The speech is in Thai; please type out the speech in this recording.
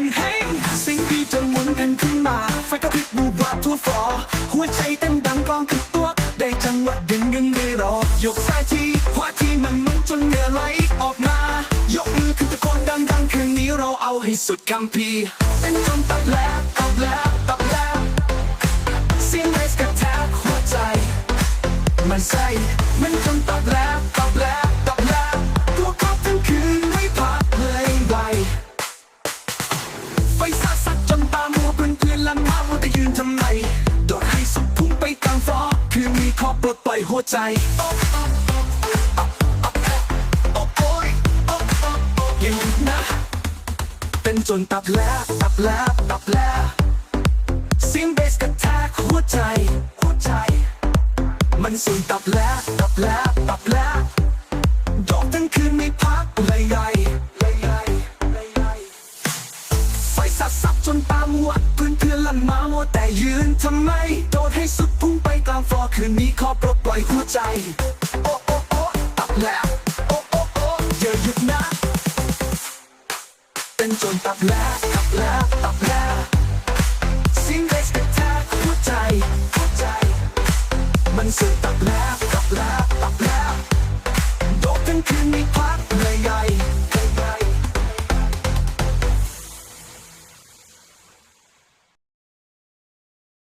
ันเฮงสิ่งที่จะหมุนกันขึ้นมา ไฟก็ะพริบูบวับทั่วฟอหัวใจเต้นดังกองขึ้นตัว ได้จังหวะดึงดึงเลยรอยกซ้ายทีขวาทีมันมุนจนเหงื่อไหลออกมา ยกมือขึ้นตะโกนดังๆคืนนี้เราเอาให้สุดคำพีเต้นจนตับแลบตับแลบตับแลบสียงไรสกัดแทกหัวใจ มันใส่มันจนตับแลบ ทำไมโดดให้สุดพุ่งไปกลางฟ้าเพียงมีข้อปลดปล่อยหัวใจยังนะ เป็นจนตับแล้วตับแล้วตับแล้วเสียงเบสกระแทกหัวใจหัวใจ มันสูงตับแล้วตับแล้วตับแล้วดอกทั้งคืนไม่พักเลยใหญ่ไฟสับสับจนตามัวเพื่อนเพื่อนลั่นมา แต่ยืนทำไม โดดให้สุดพุ่งไปกลางฟอคืนนี้ขอปลดปล่อยหัวใจ โอ้โอ้โอ้ตับแล้ว โอ้โอ้โอ้อย่าหยุดนะเป็นจนตับแล้วตับแล้วตับแล้วสิ่งเล็กแต่แท้หัวใจหัวใจ มันสุดตับแล้วตับแล้วตับแล้วโดดทั้งคืนนี้พา